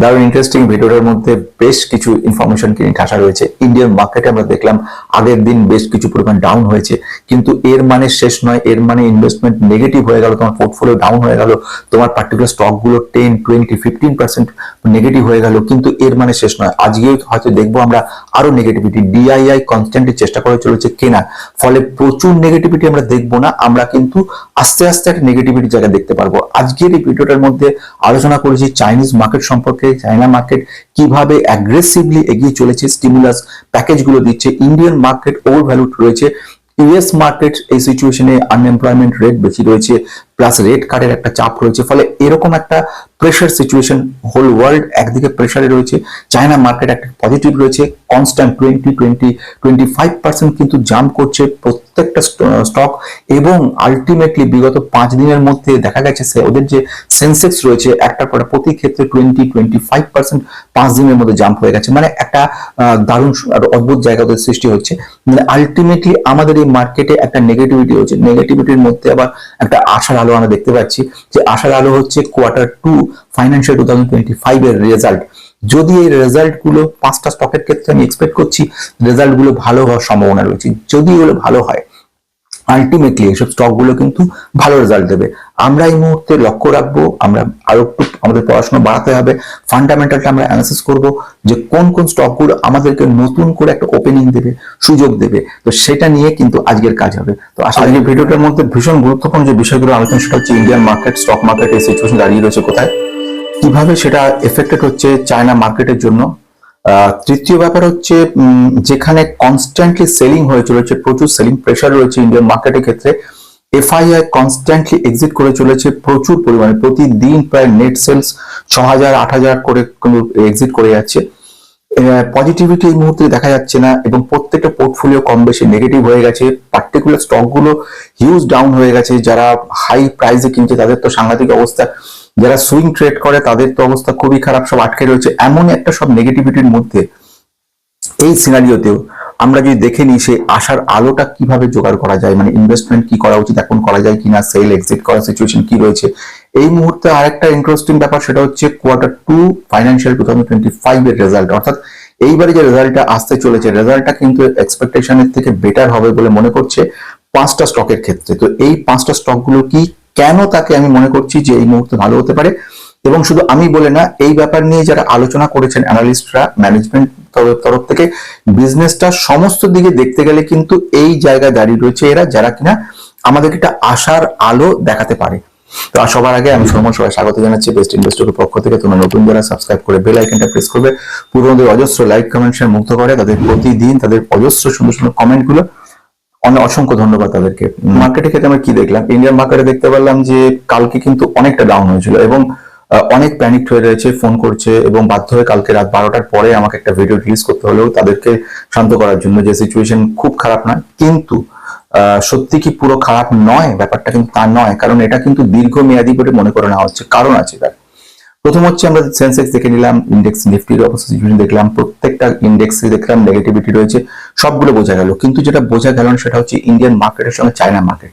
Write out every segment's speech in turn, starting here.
দারুণ ইন্টারেস্টিং ভিডিওটার মধ্যে বেশ কিছু ইনফরমেশন কিনে ঠাসা রয়েছে। ইন্ডিয়ান মার্কেটে আমরা দেখলাম, আগের দিন বেশ কিছু পরিমাণ ডাউন হয়েছে। কিন্তু এর মানে শেষ নয়, এর মানে ইনভেস্টমেন্ট নেগেটিভ হয়ে গেল, তোমার পোর্টফোলিও ডাউন হয়ে গেল, তোমার পার্টিকুলার স্টকগুলো ten twenty fifteen percent negative হয়ে গেল, কিন্তু এর মানে শেষ নয়। আজকেও হয়তো দেখব আমরা আরও নেগেটিভিটি ডিআইআই কনস্ট্যান্টলি চেষ্টা করে চলেছে কেনার ফলে প্রচুর নেগেটিভিটি আমরা দেখব না, আমরা কিন্তু আস্তে আস্তে একটা নেগেটিভিটি জায়গা দেখতে পারব। আজকের এই ভিডিওটার মধ্যে আলোচনা করেছি চাইনিজ মার্কেট সম্পর্কে চায়না মার্কেট কীভাবে অ্যাগ্রেসিভলি এগিয়ে চলেছে স্টিমুলাস প্যাকেজগুলো দিচ্ছে ইন্ডিয়ান মার্কেট ওভার ভ্যালুড রয়েছে ইউএস মার্কেট এই সিচুয়েশনে আনএমপ্লয়মেন্ট রেট বেশি রয়েছে প্লাস রেট কার্ডের একটা চাপ রয়েছে, ফলে এরকম একটা প্রেশার সিচুয়েশন হোল ওয়ার্ল্ড একদিকে প্রেশারে রয়েছে চায়না মার্কেট একটা পজিটিভ রয়েছে constant twenty twenty twenty five percent কিন্তু জাম্প করছে প্রত্যেকটা স্টক এবং আলটিমেটলি বিগত পাঁচ দিনের মধ্যে দেখা গেছে ওদের যে সেন্সেক্স রয়েছে, একটা পর প্রতি ক্ষেত্রে টোয়েন্টি টোয়েন্টি ফাইভ পার্সেন্ট পাঁচ দিনের মধ্যে জাম্প হয়ে গেছে। মানে একটা দারুণ অদ্ভুত জায়গা সৃষ্টি হচ্ছে। মানে আলটিমেটলি আমাদের এই মার্কেটে একটা নেগেটিভিটি হচ্ছে। নেগেটিভিটির মধ্যে আবার একটা আশার আলো আমরা দেখতে পাচ্ছি যে আশার আলো হচ্ছে quarter two financial two thousand twenty five এর রেজাল্ট যদি এই রেজাল্টগুলো পাঁচটা স্টকের ক্ষেত্রে আমি এক্সপেক্ট করছি রেজাল্টগুলো ভালো হওয়ার সম্ভাবনা রয়েছে। যদি এগুলো ভালো হয় আলটিমেটলি এইসব স্টকগুলো কিন্তু ভালো রেজাল্ট দেবে। আমরা এই মুহূর্তে লক্ষ্য রাখব, আমরা আরও একটু আমাদের পড়াশোনা বাড়াতে হবে। ফান্ডামেন্টালটা আমরা অ্যানালাইসিস করব যে কোন কোন স্টকগুলো আমাদেরকে নতুন করে একটা ওপেনিং দেবে, সুযোগ দেবে। তো সেটা নিয়ে কিন্তু আজকের কাজ হবে। তো আজকের ভিডিওটার মধ্যে ভীষণ গুরুত্বপূর্ণ যে বিষয়গুলো আলোচনা, সেটা হচ্ছে ইন্ডিয়ান মার্কেট স্টক মার্কেট এই সিচুয়েশন দাঁড়িয়ে রয়েছে কোথায়? কীভাবে সেটা এফেক্টেড হচ্ছে চায়না মার্কেটের জন্য? তৃতীয় ব্যাপার হচ্ছে যেখানে কনস্ট্যান্টলি সেলিং হয়ে চলেছে, প্রচুর সেলিং প্রেশার রয়েছে ইন্ডিয়ান মার্কেটের ক্ষেত্রে এফআইআই কনস্ট্যান্টলি এক্সিট করে চলেছে প্রচুর পরিমাণে, প্রতিদিন প্রায় নেট সেলস ছ হাজার আট হাজার করে এক্সিট করে যাচ্ছে। পজিটিভিটি এই মুহূর্তে দেখা যাচ্ছে না এবং প্রত্যেকটা পোর্টফোলিও কম বেশি নেগেটিভ হয়ে গেছে। পার্টিকুলার স্টকগুলো হিউজ ডাউন হয়ে গেছে। যারা হাই প্রাইসে কিনছে, তাদের তো সাংঘাতিক অবস্থা। যারা সুইং ট্রেড করে, তাদের তো অবস্থা খুবই খারাপ, সব আটকে রয়েছে। এমন একটা সব নেগেটিভিটির মধ্যে এই সিনারিওতেও আমরা যদি দেখে নিই সে আশার আলোটা কীভাবে জোগাড় করা যায় মানে ইনভেস্টমেন্ট কি করা উচিত, এখন করা যায় কিনা সেল এক্সিট করার সিচুয়েশন কি রয়েছে? এই মুহূর্তে আরেকটা ইন্টারেস্টিং ব্যাপার, সেটা হচ্ছে quarter two financial two thousand twenty five এর রেজাল্ট অর্থাৎ এইবারে যে রেজাল্টটা আসতে চলেছে রেজাল্টটা কিন্তু এক্সপেকটেশনের থেকে বেটার হবে বলে মনে করছে পাঁচটা স্টকের ক্ষেত্রে। তো এই পাঁচটা স্টকগুলো কি কেন তাকে আমি মনে করছি যে এই মুহূর্তে ভালো হতে পারে? এবং শুধু আমি বলে না, এই ব্যাপার নিয়ে যারা আলোচনা করেছেন অ্যানালিস্টরা ম্যানেজমেন্ট তরফ থেকে বিজনেসটা সমস্ত দিকে দেখতে গেলে কিন্তু এই জায়গায় দাঁড়িয়ে রয়েছে এরা যারা কিনা আমাদেরকে একটা আশার আলো দেখাতে পারে। তো সবার আগে আমি সর্ব সবাই স্বাগত জানাচ্ছি বেস্ট ইনভেস্টরের পক্ষ থেকে। তোমরা নতুন যারা সাবস্ক্রাইব করে বেল আইকনটা প্রেস করবে পুরোনোদের অজস্র লাইক কমেন্ট শেয়ার মুগ্ধ করে তাদের প্রতিদিন তাদের অজস্র সুন্দর সুন্দর কমেন্টগুলো অনেক অসংখ্য ধন্যবাদ তাদেরকে। মার্কেটের ক্ষেত্রে আমরা কি দেখলাম? ইন্ডিয়ান মার্কেটে দেখতে পারলাম যে কালকে কিন্তু অনেকটা ডাউন হয়েছিল এবং অনেক প্যানিক হয়ে রয়েছে ফোন করছে এবং বাধ্য হয়ে কালকে রাত বারোটার পরে আমাকে একটা ভিডিও রিলিজ করতে হলেও তাদেরকে শান্ত করার জন্য যে সিচুয়েশন খুব খারাপ নয়। কিন্তু আহ, সত্যি কি পুরো খারাপ নয়? ব্যাপারটা কিন্তু তা নয়। কারণ এটা কিন্তু দীর্ঘমেয়াদী বলে মনে করে নেওয়া হচ্ছে। কারণ আছে তার প্রথম হচ্ছে আমরা সেন্সেক্স দেখে নিলাম ইন্ডেক্স নিফটির অবস্থা সিচুয়েশন দেখলাম, প্রত্যেকটা ইন্ডেক্সে দেখলাম নেগেটিভিটি রয়েছে, সবগুলো বোঝা গেল। কিন্তু যেটা বোঝা গেল না, সেটা হচ্ছে ইন্ডিয়ান মার্কেটের সঙ্গে চায়না মার্কেট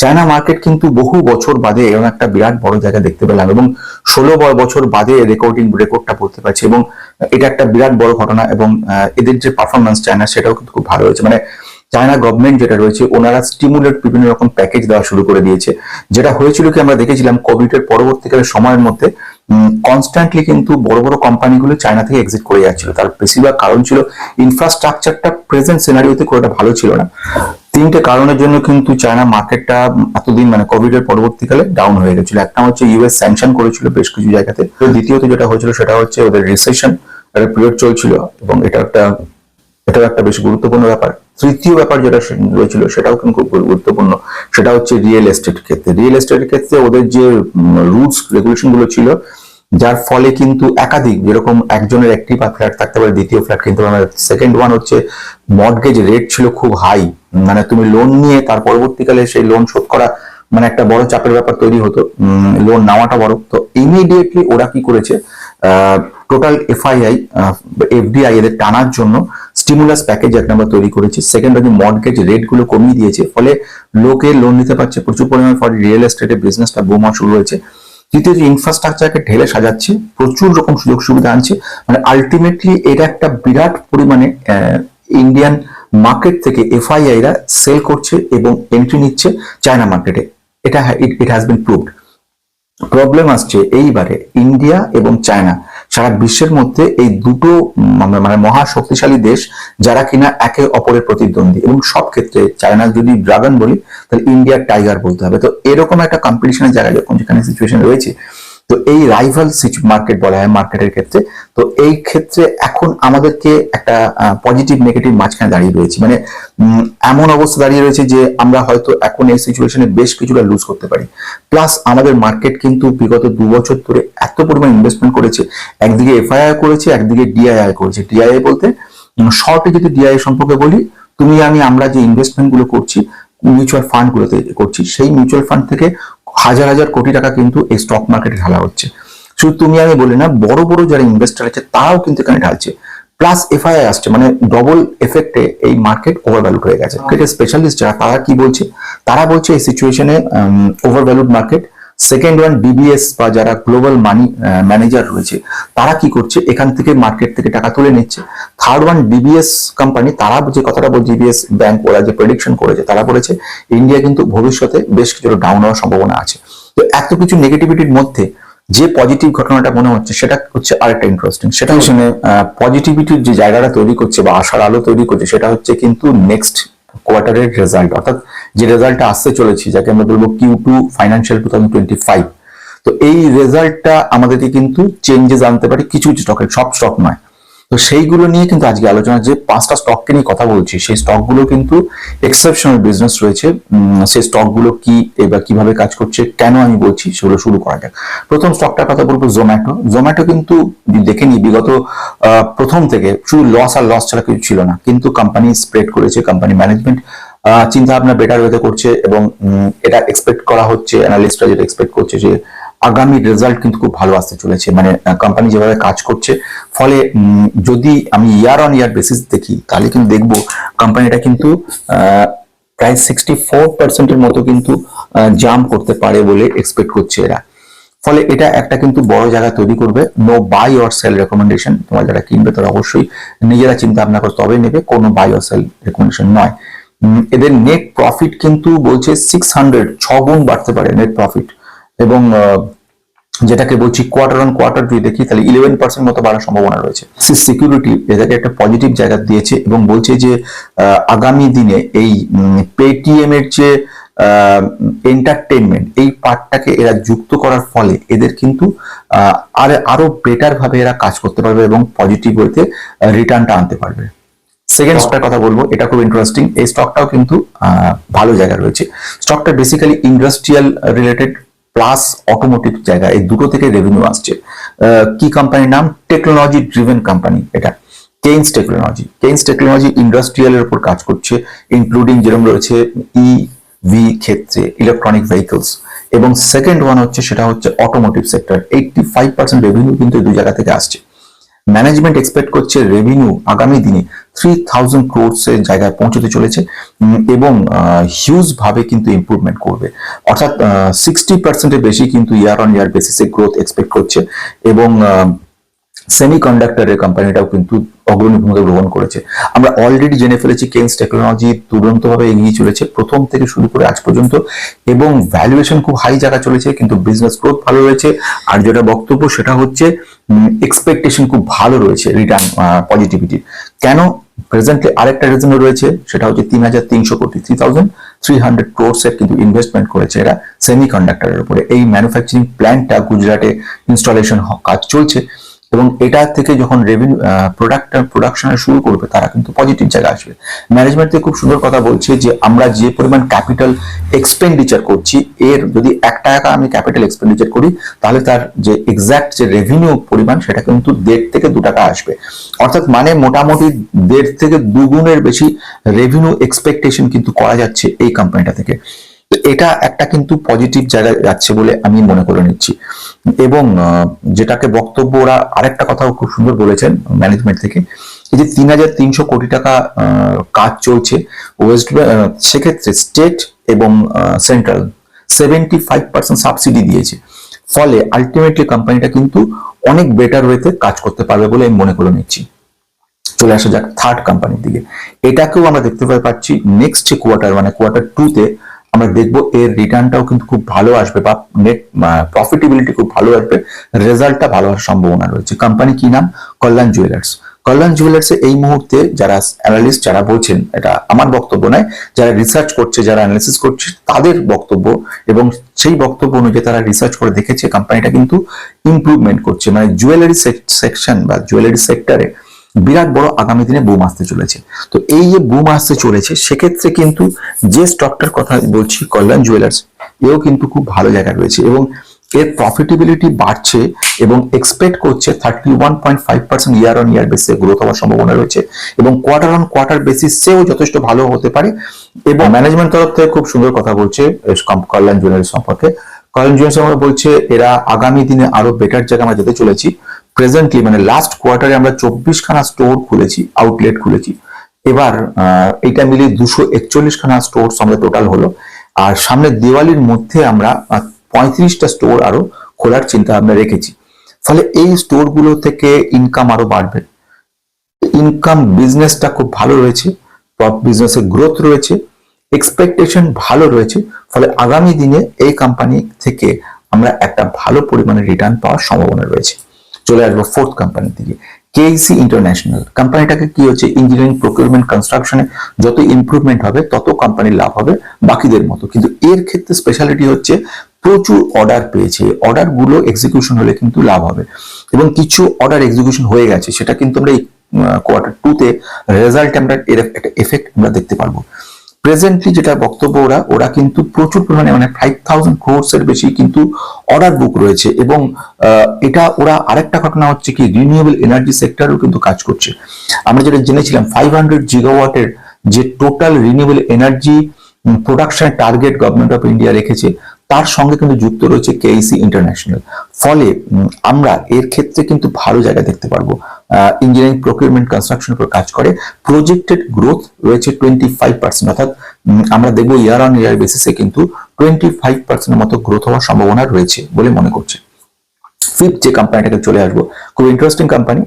চায়না মার্কেট কিন্তু বহু বছর বাদে এরকম একটা বিরাট বড় জায়গা দেখতে পেলাম এবং ষোলো বছর বাদে রেকর্ডিং রেকর্ডটা পড়তে পারছে এবং এটা একটা বিরাট বড় ঘটনা এবং এদের যে পারফরমেন্স চায়না সেটাও কিন্তু খুব ভালো হয়েছে। মানে চায়না গভর্নমেন্ট যেটা রয়েছে, ওনারা স্টিমুলেট বিভিন্ন রকম প্যাকেজ দেওয়া শুরু করে দিয়েছে। যেটা হয়েছিল কি, আমরা দেখেছিলাম কোভিড এর পরবর্তীকালে সময়ের মধ্যে কনস্ট্যান্টলি কিন্তু বড় বড় কোম্পানিগুলো চায়না থেকে এক্সিট করে যাচ্ছিল। তার বেশিরভাগ কারণ ছিল ইনফ্রাস্ট্রাকচারটা প্রেজেন্ট সিনারিওতে খুব একটা ভালো ছিল না। তিনটে কারণের জন্য কিন্তু চায়না মার্কেটটা এতদিন মানে কোভিড এর পরবর্তীকালে ডাউন হয়ে গেছিল। একটা হচ্ছে ইউএস স্যাংশন করেছিল বেশ কিছু জায়গাতে। দ্বিতীয়ত যেটা হয়েছিল, সেটা হচ্ছে ওদের রিসেশন একটা পিরিয়ড চলছিল এবং এটা একটা এটাও একটা বেশ গুরুত্বপূর্ণ ব্যাপার। তৃতীয় ব্যাপার যেটা রয়েছিল, সেটাও কিন্তু খুব গুরুত্বপূর্ণ। সেটা হচ্ছে রিয়েল এস্টেট ক্ষেত্রে। রিয়েল এস্টেটের ক্ষেত্রে ওদের যে রুলস রেগুলেশনগুলো ছিল, যার ফলে কিন্তু একাধিক, যেরকম একজনের একটি বা ফ্ল্যাট থাকতে পারে, দ্বিতীয় ফ্ল্যাট কিনতে পারে সেকেন্ড ওয়ান হচ্ছে মর্টগেজ রেট ছিল খুব হাই মানে তুমি লোন নিয়ে তার পরবর্তীকালে সেই লোন শোধ করা মানে একটা বড় চাপের ব্যাপার তৈরি হতো। লোন নেওয়াটা বড়। তো ইমিডিয়েটলি ওরা কি করেছে টোটাল এফআইআই এফডিআই এদের টানার জন্য স্টিমুলাস প্যাকেজ এক নাম্বার তৈরি করেছে। সেকেন্ড হচ্ছে মর্টগেজ রেটগুলো কমিয়ে দিয়েছে, ফলে লোকে লোন নিতে পারছে। প্রচুর পরিমাণে ফলে রিয়েল এস্টেটের বিজনেসটা বোমা শুরু হয়েছে। তৃতীয় যে ইনফ্রাস্ট্রাকচারকে ঢেলে সাজাচ্ছে, প্রচুর রকম সুযোগ সুবিধা আনছে। মানে আলটিমেটলি এটা একটা বিরাট পরিমাণে ইন্ডিয়ান মার্কেট থেকে এফআইআইরা সেল করছে এবং এন্ট্রি নিচ্ছে চায়না মার্কেটে এটা it has been proved problem আসছে এইবারে ইন্ডিয়া এবং চায়না সারা বিশ্বের মধ্যে এই দুটো মানে মানে মহা শক্তিশালী দেশ যারা কিনা একে অপরের প্রতিদ্বন্দ্বী। এবং সব ক্ষেত্রে চায়নার যদি ড্রাগন বলি, তাহলে ইন্ডিয়ার টাইগার বলতে হবে। তো এরকম একটা কম্পিটিশনের জায়গায় যখন যেখানে সিচুয়েশন রয়েছে তো এই রাইভাল মার্কেট বলা হয় মার্কেটের ক্ষেত্রে। তো এই ক্ষেত্রে এখন আমাদেরকে একটা পজিটিভ নেগেটিভ মাঝখানে দাঁড়িয়ে রয়েছে। মানে এমন অবস্থা দাঁড়িয়ে রয়েছে যে আমরা হয়তো এখন এই সিচুয়েশনে বেশ কিছুটা লুজ করতে পারি। প্লাস আমাদের মার্কেট কিন্তু বিগত দু বছর ধরে এত পরিমাণ ইনভেস্টমেন্ট করেছে। একদিকে এফআইআই করেছে, একদিকে ডিআইআই করেছে। ডিআইআই বলতে শর্টে যদি ডিআইআই সম্পর্কে বলি, তুমি আমি আমরা যে ইনভেস্টমেন্টগুলো করছি মিউচুয়াল ফান্ড গুলোতে করছি, সেই মিউচুয়াল ফান্ড থেকে হাজার হাজার কোটি টাকা কিন্তু এই স্টক মার্কেটে ঢালা হচ্ছে। শুধু তুমি আমি বলি না বড় বড় যারা ইনভেস্টার আছে তারাও কিন্তু এখানে ঢালছে। প্লাস এফআইআই আসছে মানে ডবল এফেক্টে এই মার্কেট ওভারভ্যালুড হয়ে গেছে। স্পেশালিস্ট যারা তারা কি বলছে? তারা বলছে এই সিচুয়েশনে overvalued market second one DBS বা যারা গ্লোবাল মানি ম্যানেজার রয়েছে তারা কি করছে? এখান থেকে মার্কেট থেকে টাকা তুলে নিচ্ছে। থার্ড ওয়ান ডিবিএস কোম্পানি তারা যে কথাটা বল ডিবিএস ব্যাংক ওরা যে প্রেডিকশন করেছে তারা বলেছে ইন্ডিয়া কিন্তু ভবিষ্যতে বেশ কিছুটা ডাউন হওয়ার সম্ভাবনা আছে। তো এত কিছু নেগেটিভিটির মধ্যে যে পজিটিভ ঘটনাটা মনে হচ্ছে সেটা হচ্ছে আরেকটা ইন্টারেস্টিং সেটা হচ্ছে পজিটিভিটির যে জায়গাটা তৈরি করছে বা আশার আলো তৈরি করছে সেটা হচ্ছে কিন্তু নেক্সট কোয়ার্টারের রেজাল্ট অর্থাৎ যে রেজাল্টটা আসতে চলেছে, যাকে আমরা বলব Q two financial two thousand twenty five তো এই রেজাল্টটা আমাদেরকে কিন্তু চেঞ্জেস আনতে পারে, কিছু কিছু স্টকের সব স্টক নয়। তো সেইগুলো নিয়ে কিন্তু আজকে আলোচনা, যে পাঁচটা স্টককে নিয়ে কথা বলছি, সেই স্টকগুলো কিন্তু এক্সেপশনাল বিজনেস রয়েছে। সেই স্টকগুলো কি, এবার কীভাবে কাজ করছে, কেন আমি বলছি, সেগুলো শুরু করা যাক। প্রথম স্টকটার কথা বলব জোম্যাটো জোম্যাটো কিন্তু দেখে নিই, বিগত প্রথম থেকে শুধু লস আর লস ছাড়া কিছু ছিল না, কিন্তু কোম্পানি স্প্রেড করেছে কোম্পানি ম্যানেজমেন্ট চিন্তা ভাবনা বেটার ওয়েতে করছে এবং এটা এক্সপেক্ট করা হচ্ছে অ্যানালিস্টরা যেটা এক্সপেক্ট করছে যে, আগামী রেজাল্ট কিন্তু খুব ভালো আসতে চলেছে। মানে কোম্পানি যেভাবে কাজ করছে, ফলে যদি আমি ইয়ার অন ইয়ার বেসিস দেখি, তাহলে কিন্তু দেখব কোম্পানিটা কিন্তু প্রায় সিক্সটি ফোর পার্সেন্টের মতো কিন্তু জাম্প করতে পারে বলে এক্সপেক্ট করছে এরা। ফলে এটা একটা কিন্তু বড় জায়গা তৈরি করবে। No buy or sell recommendation তোমরা যারা কিনবে তারা অবশ্যই নিজেরা চিন্তা ভাবনা করে তবে নেবে, কোনো বাই অর সেল রেকমেন্ডেশন নয়। এদের নেট প্রফিট কিন্তু বলছে সিক্স হান্ড্রেড গুণ বাড়তে পারে নেট প্রফিট এবং যেটাকে বলছি কোয়ার্টার অন কোয়ার্টার যদি দেখি, তাহলে ইলেভেন পার্সেন্ট মতো বাড়ার সম্ভাবনা রয়েছে। সিকিউরিটি এটাকে একটা পজিটিভ জায়গা দিয়েছে এবং বলছে যে আগামী দিনে এই পেটিএম এর যে এন্টারটেনমেন্ট এই পার্টটাকে এরা যুক্ত করার ফলে এদের কিন্তু আর আরও বেটার ভাবে এরা কাজ করতে পারবে এবং পজিটিভ ওয়েতে রিটার্নটা আনতে পারবে। সেকেন্ড স্টকের কথা বলব এটা খুব ইন্টারেস্টিং এই স্টকটাও কিন্তু ভালো জায়গা রয়েছে। স্টকটা basically industrial related plus automotive জায়গা। এই দুটো থেকে রেভিনিউ আসছে। কি কোম্পানির নাম? টেকনোলজি ড্রিভেন কোম্পানি এটা। কেইন্স টেকনোলজি কেইন্স টেকনোলজি ইন্ডাস্ট্রিয়ালের উপর কাজ করছে ইনক্লুডিং যেরকম রয়েছে ই ভি ক্ষেত্রে ইলেকট্রনিক ভেহিকলস এবং সেকেন্ড ওয়ান হচ্ছে সেটা হচ্ছে automotive sector eighty five percent revenue কিন্তু এই দুই জায়গা থেকে আসছে। ম্যানেজমেন্ট এক্সপেক্ট করছে রেভিনিউ আগামী দিনে থ্রি থাউজেন্ড ক্রোডস এর জায়গায় পৌঁছতে চলেছে এবং হিউজ ভাবে কিন্তু ইমপ্রুভমেন্ট করবে। অর্থাৎ সিক্সটি পার্সেন্টের বেশি কিন্তু ইয়ার অন ইয়ার বেসিসে গ্রোথ এক্সপেক্ট করছে, এবং সেমি কন্ডাক্টরের কোম্পানিটাও কিন্তু অগ্রণী ভূমিকা গ্রহণ করেছে। আমরা অলরেডি জেনে ফেলেছি কেন্স টেকনোলজি দুরন্তভাবে এগিয়ে চলেছে প্রথম থেকে শুরু করে আজ পর্যন্ত, এবং ভ্যালুয়েশন খুব হাই জায়গা চলেছে, কিন্তু বিজনেস গ্রোথ ভালো রয়েছে। আর যেটা বক্তব্য সেটা হচ্ছে এক্সপেকটেশন খুব ভালো রয়েছে রিটার্ন পজিটিভিটি কেন? প্রেজেন্টলি আরেকটা রিজনও রয়েছে, সেটা হচ্ছে তিন হাজার তিনশো কোটি থ্রি থাউজেন্ড থ্রি হান্ড্রেড ক্রোর্সের কিন্তু ইনভেস্টমেন্ট করেছে এরা সেমি কন্ডাক্টারের উপরে। এই ম্যানুফ্যাকচারিং প্ল্যান্টটা গুজরাটে ইনস্টলেশন কাজ চলছে। এবং এটা থেকে যখন রেভিনিউ প্রোডাক্ট প্রোডাকশন শুরু করবে, তারা কিন্তু পজিটিভ জায়গা আসবে। ম্যানেজমেন্ট থেকে খুব সুন্দর কথা বলছে যে, আমরা যে পরিমাণ ক্যাপিটাল এক্সপেন্ডিচার করছি, এর যদি এক টাকা আমি ক্যাপিটাল এক্সপেন্ডিচার করি, তাহলে তার যে এক্সাক্ট যে রেভিনিউ পরিমাণ, সেটা কিন্তু দেড় থেকে দু টাকা আসবে। অর্থাৎ মানে মোটামুটি দেড় থেকে দুগুণের বেশি রেভিনিউ এক্সপেকটেশন কিন্তু করা যাচ্ছে এই কোম্পানিটা থেকে। তো এটা একটা কিন্তু পজিটিভ জায়গায় যাচ্ছে বলে আমি মনে করে নিচ্ছি। এবং যেটাকে বক্তব্য ওরা আরেকটা কথাও খুব সুন্দর বলেছেন ম্যানেজমেন্ট থেকে, এই যে তিন হাজার তিনশো কোটি টাকা কাজ চলছে ওয়েস্ট সেক্ষেত্রে স্টেট এবং central seventy five percent subsidy দিয়েছে। ফলে আলটিমেটলি কোম্পানিটা কিন্তু অনেক বেটার ওয়েতে কাজ করতে পারবে বলে আমি মনে করে নিচ্ছি। চলে আসা যাক থার্ড কোম্পানির দিকে। এটাকেও আমরা দেখতে পাচ্ছি নেক্সট কোয়ার্টার মানে কোয়ার্টার টু তে আমরা দেখব এর রিটার্নটাও কিন্তু খুব ভালো আসবে বা নেট প্রফিটেবিলিটি খুব ভালো আসবে। রেজাল্টটা ভালো হওয়ার সম্ভাবনা রয়েছে। কোম্পানি কি নাম? কল্যাণ জুয়েলার্স কল্যাণ জুয়েলার্সে এই মুহূর্তে যারা অ্যানালিস্ট যারা বলছেন, এটা আমার বক্তব্য নয়, যারা রিসার্চ করছে, যারা অ্যানালিসিস করছে, তাদের বক্তব্য এবং সেই বক্তব্য অনুযায়ী তারা রিসার্চ করে দেখেছে কোম্পানিটা কিন্তু ইমপ্রুভমেন্ট করছে। মানে জুয়েলারি সেকশন বা জুয়েলারি সেক্টরে বিরাট বড় আগামী দিনে বুম আসতে চলেছে। তো এই যে বুম আসতে চলেছে, সেক্ষেত্রে কিন্তু যে স্টকটার কথা বলছি, কল্যাণ জুয়েলার্স এও কিন্তু খুব ভালো জায়গায় রয়েছে এবং এর প্রফিটেবিলিটি বাড়ছে এবং এক্সপেক্ট করছে thirty one point five percent year on year বেসিসে গ্রোথ হওয়ার সম্ভাবনা রয়েছে এবং কোয়ার্টার অন কোয়ার্টার বেসিস সেও যথেষ্ট ভালো হতে পারে এবং ম্যানেজমেন্ট তরফ থেকে খুব সুন্দর কথা বলছে কল্যাণ জুয়েলার্স সম্পর্কে। কল্যাণ জুয়েলার্স আমরা বলছে, এরা আগামী দিনে আরও বেটার জায়গায় আমরা যেতে চলেছি। প্রেজেন্টলি মানে লাস্ট কোয়ার্টারে আমরা চব্বিশ খানা স্টোর খুলেছি আউটলেট খুলেছি। এবার এটা মিলিয়ে দুশো একচল্লিশ খানা স্টোর আমরা টোটাল হলো। আর সামনে দিওয়ালির মধ্যে আমরা পঁয়ত্রিশটা স্টোর আরও খোলার চিন্তা ভাবনা রেখেছি। ফলে এই স্টোরগুলো থেকে ইনকাম আরও বাড়বে। ইনকাম বিজনেসটা খুব ভালো রয়েছে বিজনেসের গ্রোথ রয়েছে এক্সপেকটেশন ভালো রয়েছে। ফলে আগামী দিনে এই কোম্পানি থেকে আমরা একটা ভালো পরিমাণে রিটার্ন পাওয়ার সম্ভাবনা রয়েছে। চলে আসব ফোর্থ কোম্পানির দিকে কেইসি ইন্টারন্যাশনাল কোম্পানিটাকে কি হচ্ছে? ইঞ্জিনিয়ারিং প্রকিউরমেন্ট কনস্ট্রাকশনে যত ইমপ্রুভমেন্ট হবে, তত কোম্পানির লাভ হবে বাকিদের মতো। কিন্তু এর ক্ষেত্রে স্পেশালিটি হচ্ছে প্রচুর অর্ডার পেয়েছে। অর্ডারগুলো এক্সিকিউশন হলে কিন্তু লাভ হবে। এবং কিছু অর্ডার এক্সিকিউশন হয়ে গেছে, সেটা কিন্তু আমরা এই কোয়ার্টার টু তে রেজাল্ট আমরা এর একটা এফেক্ট আমরা দেখতে পারব। প্রেজেন্টলি যেটা বক্তব্য ওরা ওরা কিন্তু প্রচুর পরিমাণে মানে ফাইভ থাউজেন্ড ক্রোর্স এর বেশি কিন্তু অর্ডার বুক রয়েছে এবং এটা ওরা আরেকটা ঘটনা হচ্ছে কি রিনিউয়েবল এনার্জি সেক্টরেও কিন্তু কাজ করছে। আমরা যেটা জেনেছিলাম ফাইভ হান্ড্রেড জিগাওয়াটের যে টোটাল রিনিউয়েবল এনার্জি প্রোডাকশনের টার্গেট গভর্নমেন্ট অফ ইন্ডিয়া রেখেছে তার সঙ্গে কিন্তু যুক্ত রয়েছে কেইসি ইন্টারন্যাশনাল ফলে আমরা এর ক্ষেত্রে কিন্তু ভালো জায়গা দেখতে পারব। ইঞ্জিনিয়ারিং প্রকিউরমেন্ট কনস্ট্রাকশন উপর কাজ করে। প্রজেক্টেড গ্রোথ রয়েছে টোয়েন্টি ফাইভ পার্সেন্ট অর্থাৎ আমরা দেখব ইয়ার অন ইয়ার বেসিসে কিন্তু টোয়েন্টি ফাইভ পার্সেন্টের মতো গ্রোথ হওয়ার সম্ভাবনা রয়েছে বলে মনে করছে। ফিফথ যে কোম্পানিটাকে চলে আসব, খুব ইন্টারেস্টিং কোম্পানি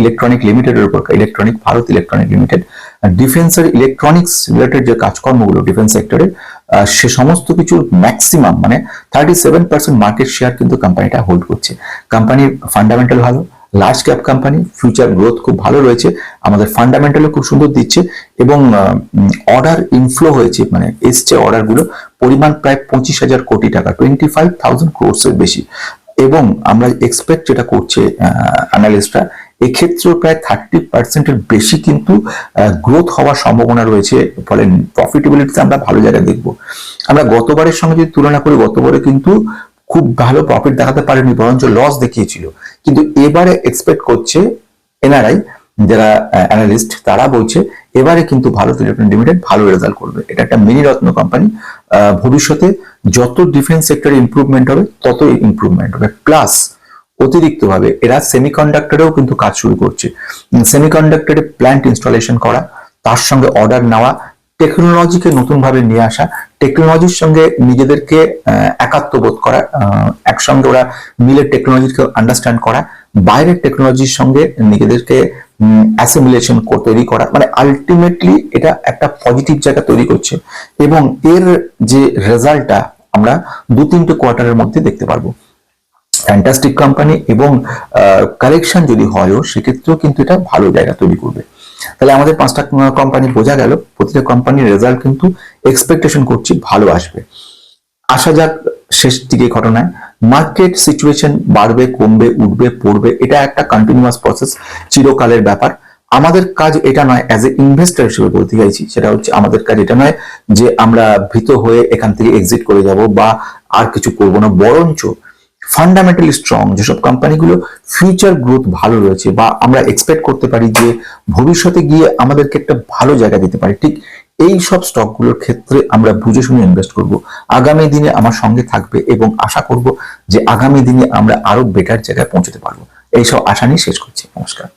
ইলেকট্রনিক লিমিটেডের উপর ইলেকট্রনিক ভারত ইলেকট্রনিক লিমিটেড ডিফেন্সের ইলেকট্রনিক্স রিলেটেড যে কাজকর্মগুলো ডিফেন্স সেক্টরে সে সমস্ত কিছুর ম্যাক্সিমাম মানে thirty seven percent market share কিন্তু কোম্পানিটা হোল্ড করছে। কোম্পানির ফান্ডামেন্টাল ভালো large cap company future growth খুব ভালো রয়েছে, আমাদের ফান্ডামেন্টালও খুব সুন্দর দিচ্ছে এবং অর্ডার ইনফ্লো হয়েছে মানে এসছে অর্ডারগুলো পরিমাণ প্রায় পঁচিশ হাজার কোটি টাকা টোয়েন্টি ফাইভ থাউজেন্ড ক্রোর্সের বেশি। এবং আমরা এক্সপেক্ট যেটা করছে অ্যানালিস্টরা এক্ষেত্রেও প্রায় থার্টি পার্সেন্টের বেশি কিন্তু গ্রোথ হওয়ার সম্ভাবনা রয়েছে, ফলে প্রফিটেবিলিটিতে আমরা ভালো জায়গায় দেখব। আমরা গতবারের সঙ্গে যদি তুলনা করি গতবারে কিন্তু খুব ভালো প্রফিট দেখাতে পারেনি, বরঞ্চ লস দেখিয়েছিল। কিন্তু এবারে এক্সপেক্ট করছে এনআরআই যারা অ্যানালিস্ট তারা বলছে এবারে কিন্তু ভারত ইলেকট্রনিক লিমিটেড ভালো রেজাল্ট করবে। এটা একটা মিনি রত্ন কোম্পানি ভবিষ্যতে যত ডিফেন্স সেক্টরে ইম্প্রুভমেন্ট হবে, ততই ইম্প্রুভমেন্ট হবে। প্লাস অতিরিক্তভাবে। এরা সেমিকন্ডাক্টরেও কিন্তু কাজ শুরু করছে। সেমিকন্ডাক্টরে প্ল্যান্ট ইনস্টলেশন করা, তার সঙ্গে অর্ডার নেওয়া টেকনোলজিকে নতুনভাবে নিয়ে আসা টেকনোলজির সঙ্গে নিজেদেরকে একাত্মবোধ করা একসঙ্গে ওরা মিলে টেকনোলজিকে আন্ডারস্ট্যান্ড করা, বাইরের টেকনোলজির সঙ্গে নিজেদেরকে অ্যাসিমিলেশন তৈরি করা মানে আলটিমেটলি এটা একটা পজিটিভ জায়গা তৈরি করছে। এবং এর যে রেজাল্টটা আমরা দু তিনটে কোয়ার্টারের মধ্যে দেখতে পারব। ফ্যান্টাস্টিক কোম্পানি এবং কালেকশন যদি হয়ও, সেক্ষেত্রেও কিন্তু এটা ভালো জায়গা তৈরি করবে। তাহলে আমাদের পাঁচটা কোম্পানি বোঝা গেল, প্রতিটা কোম্পানির রেজাল্ট কিন্তু এক্সপেকটেশন করছি ভালো আসবে। আসা যাক শেষ দিকে ঘটনায়। মার্কেট সিচুয়েশন বাড়বে, কমবে, উঠবে, পড়বে, এটা একটা কন্টিনিউয়াস প্রসেস চিরকালের ব্যাপার। আমাদের কাজ এটা নয় অ্যাজ এ ইনভেস্টার হিসেবে বলতে চাইছি, সেটা হচ্ছে আমাদের কাজ এটা নয় যে আমরা ভীত হয়ে এখান থেকে এক্সিট করে যাব বা আর কিছু করব না, বরঞ্চ ফান্ডামেন্টালি স্ট্রং যেসব কোম্পানিগুলো ফিউচার গ্রোথ ভালো রয়েছে বা আমরা এক্সপেক্ট করতে পারি যে ভবিষ্যতে গিয়ে আমাদেরকে একটা ভালো জায়গা দিতে পারে, ঠিক এই সব স্টকগুলোর ক্ষেত্রে আমরা বুঝে শুনে ইনভেস্ট করব। আগামী দিনে আমার সঙ্গে থাকবে এবং আশা করব যে আগামী দিনে আমরা আরও বেটার জায়গায় পৌঁছতে পারব। এইসব আশা নিয়ে শেষ করছি। নমস্কার।